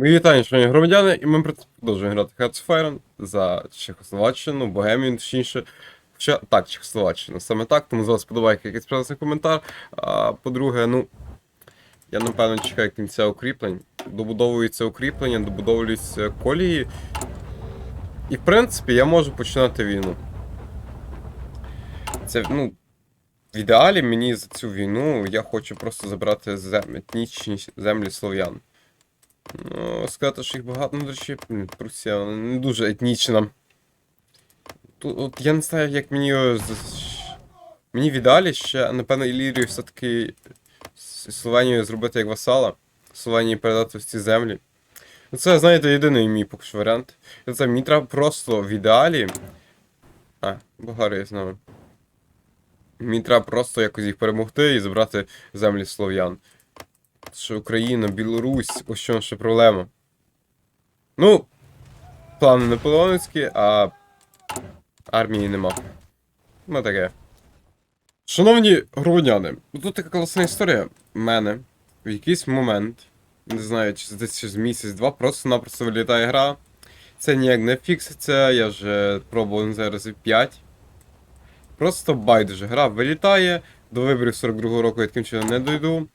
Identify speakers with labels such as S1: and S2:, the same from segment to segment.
S1: Мої вітання, шановні громадяни, і ми продовжуємо грати Iron за Чехословаччину, Богемію, точніше. Хоча, так, Чехословаччину, саме так, тому з вас подобайка якийсь прекрасний коментар. А по-друге, ну, я напевно чекаю кінця укріплень. Добудовуються укріплення, добудовуються колії. І в принципі я можу починати війну. Це, ну, в ідеалі мені за цю війну я хочу просто забрати зем... етнічні землі слов'ян. Ну, сказати, що їх багато, ну, до речі, Прусія не дуже етнічна. Тут, от я не знаю, як мені. Мені в ідеалі ще, напевно, Ілірію все-таки з Словенією зробити як васала. Словенії передати в ці землі. Ну, це, знаєте, єдиний мій поки що варіант. Це мені треба просто в ідеалі. А, Болгарія з нами. Мені треба просто якось їх перемогти і забрати землі слов'ян. Що Україна, Білорусь, ось що ще проблема. Ну, плани наполеоновські, а армії нема. Ну таке. Шановні громадяни, ну, тут така класна історія. В мене в якийсь момент, не знаю, чи десь через місяць-два, просто-напросто вилітає гра. Це ніяк не фікситься, я вже пробував зараз і 5. Просто байдуже. Гра вилітає, до виборів 42-го року я таким чином не дойду.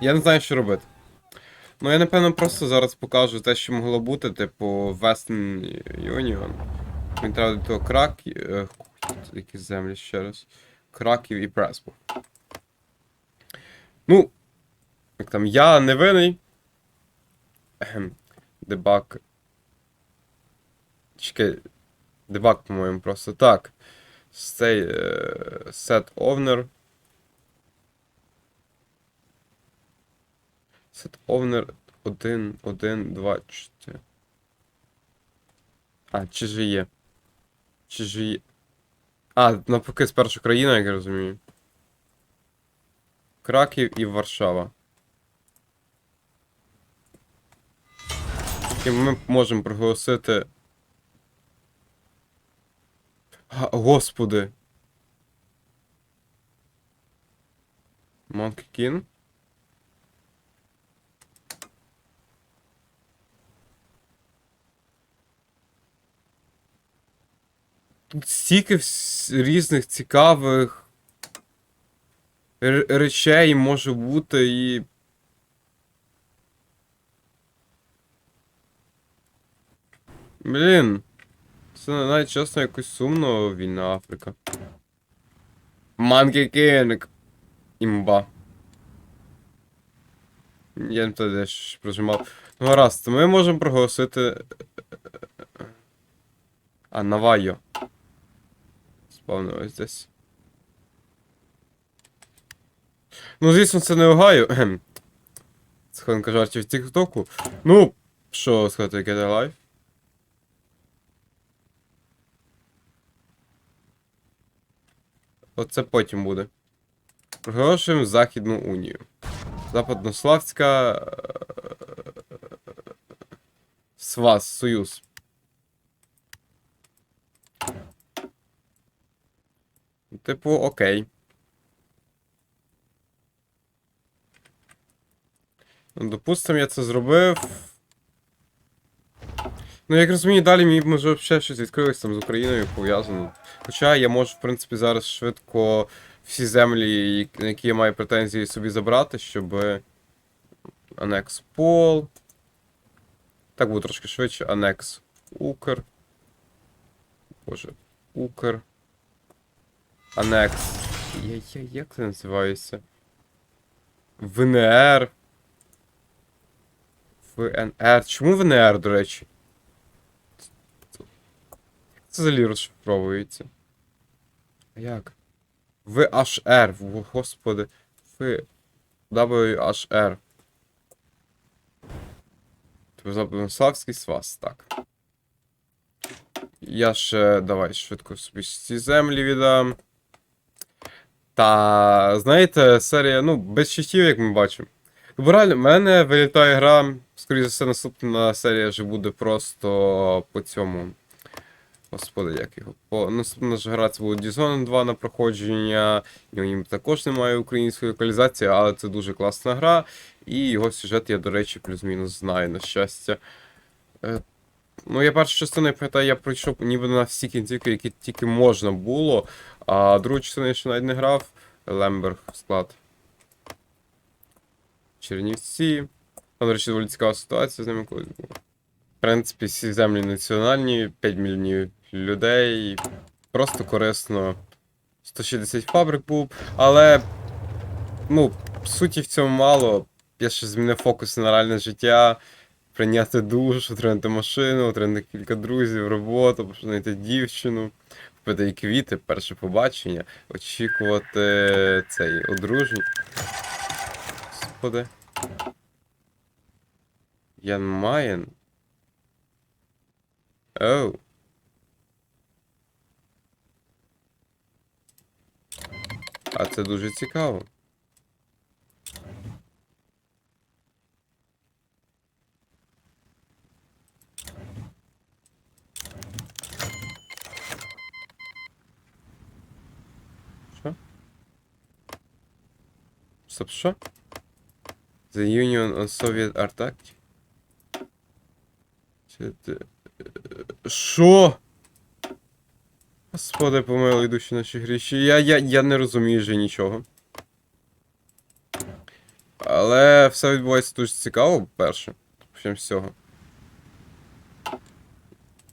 S1: Я не знаю, що робити. Ну, я напевно просто зараз покажу те, що могло бути, типу Western Union. Мені треба до того Краків. е, Які землі ще раз. Краків і Пресбу. Ну, як там, я не винний. Дебаг. Чекай. Дебаг, по-моєму, просто так. Цей е, set owner. Set owner 1, 1, 2, 4. А, чи же є? Чи же є? А, навпаки, спершу країна, як я розумію. Краків і Варшава. І ми можемо проголосити. Господи. Monkey King? Стільки різних цікавих речей може бути і. Блін. Це навіть чесно якось сумно війна Африка. Monkey King. Імба. Я не туди прожимав. Ну гаразд, ми можемо проголосити. А, Навайо. Спавнилось десь. Ну, звісно, це не Огайо. Кхем. Схованка жартів в Тіктоку. Ну, що сказати, Get Alive? Оце потім буде. Проголошуємо Західну Унію. Западнославська. е, СВАС, Союз. Типу, окей. Ну, допустим, я це зробив. Ну, як розумію, далі мені може ще щось відкрилось там з Україною пов'язано. Хоча я можу, в принципі, зараз швидко всі землі, на які я маю претензії собі забрати, щоб. Анекс Пол. Так буде трошки швидше. Анекс Укр. Боже. Укр. Анекс. Я, я, як це називається? ВНР. ВНР. Чому ВНР, до речі? Як це взагалі розшифровується? А Як? VHR. Господи. В. WHR. Типу Западнославський свас, так. Я ще давай швидко собі ці землі віддам. Та знаєте, серія, ну, без щитів, як ми бачимо. Бо реально, в мене вилітає гра, скоріше за все, наступна серія вже буде просто по цьому. Господи, як його. По... Наступна ж гра це буде Dishonored 2 на проходження. І у ній також немає української локалізації, але це дуже класна гра. І його сюжет я, до речі, плюс-мінус знаю, на щастя. Ну, я першу частину, я пам'ятаю, я пройшов ніби на всі кінцівки, які тільки можна було. А другу частину я ще навіть не грав. Лемберг склад. Чернівці. Там, до речі, доволі цікава ситуація з ними колись була. В принципі, всі землі національні, 5 мільйонів людей. Просто корисно. 160 фабрик був, але. Ну, суті в цьому мало. Я ще змінив фокус на реальне життя. Прийняти душ, отримати машину, отримати кілька друзів, роботу, знайти дівчину, купити їй квіти, перше побачення, очікувати цей одруження. Господи. Ян Майен. Оу. А це дуже цікаво. Що? Стоп, що? The Union on Soviet? Це те- е, Що? Господи, помилуй душі наші гріші. Я, я, я не розумію вже нічого. Але все відбувається дуже цікаво, перше. Почнемо з цього.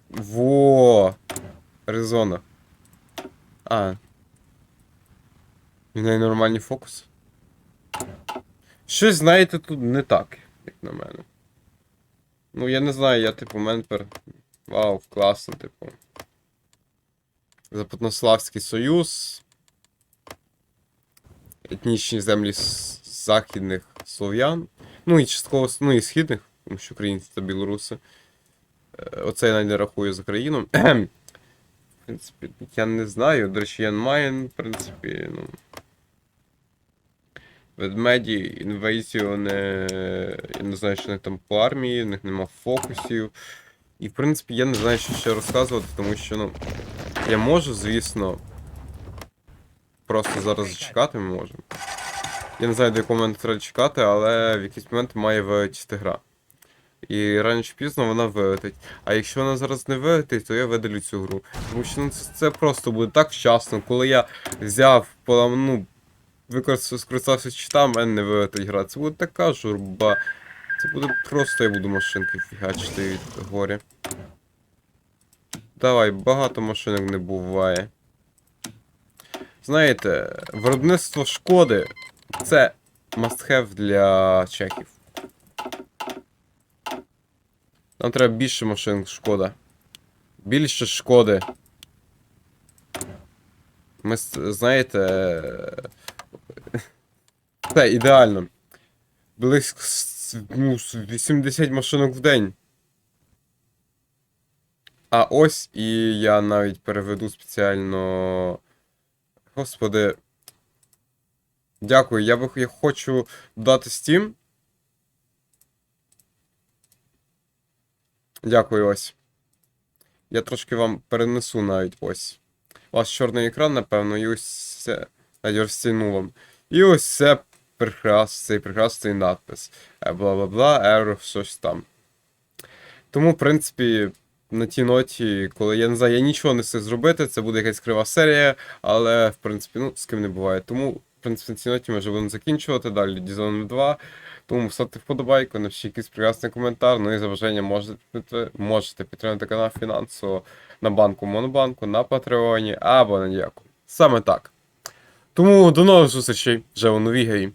S1: Во! Резона. А. В неї нормальні фокуси. Щось, знаєте, тут не так, як на мене. Ну, я не знаю, я типу менпер. Вау, класно, типу. Западнославський Союз. Етнічні землі західних слов'ян. Ну і частково, ну і східних, тому що українці та білоруси. Е, Оце я навіть не рахую за країну. В принципі, я не знаю. До речі, Ян Майен, в принципі, ну. Ведмеді, інвейзіони. Я не знаю, що в них там по армії, в них нема фокусів. І, в принципі, я не знаю, що ще розказувати, тому що, ну. Я можу, звісно. Просто зараз зачекати ми можемо. Я не знаю, до якого моменту треба чекати, але в якийсь момент має вилетіти гра. І рано чи пізно вона вилетить. А якщо вона зараз не вилетить, то я видалю цю гру. Тому що ну, це, це просто буде так вчасно, коли я взяв, полам- використав, скористався читам, мене не вилетить гра. Це буде така журба. Це буде просто я буду машинки фігачити від горя. Давай, багато машинок не буває. Знаєте, виробництво шкоди це must-have для чехів. Нам треба більше машин шкода. Більше шкоди. Ми, знаєте. Це ідеально. Близько ну, 80 машинок в день. А ось і я навіть переведу спеціально. Господи. Дякую. Я би я хочу додати Steam. Дякую, ось. Я трошки вам перенесу навіть ось. У вас чорний екран, напевно, і ось. Навіть розтягну вам. І ось це прекрас, цей прекрасний надпис. Е, Бла-бла-бла, error, щось там. Тому, в принципі, на тій ноті, коли я не знаю, я нічого не встиг зробити, це буде якась крива серія, але, в принципі, ну, з ким не буває. Тому, в принципі, на цій ноті ми вже будемо закінчувати. Далі Dishonored 2. Тому ставте вподобайку, напишіть якийсь прекрасний коментар. Ну і за бажання можете, можете підтримати канал фінансово на банку Монобанку, на Патреоні або на Дяку. Саме так. Тому до нових зустрічей вже у новій грі.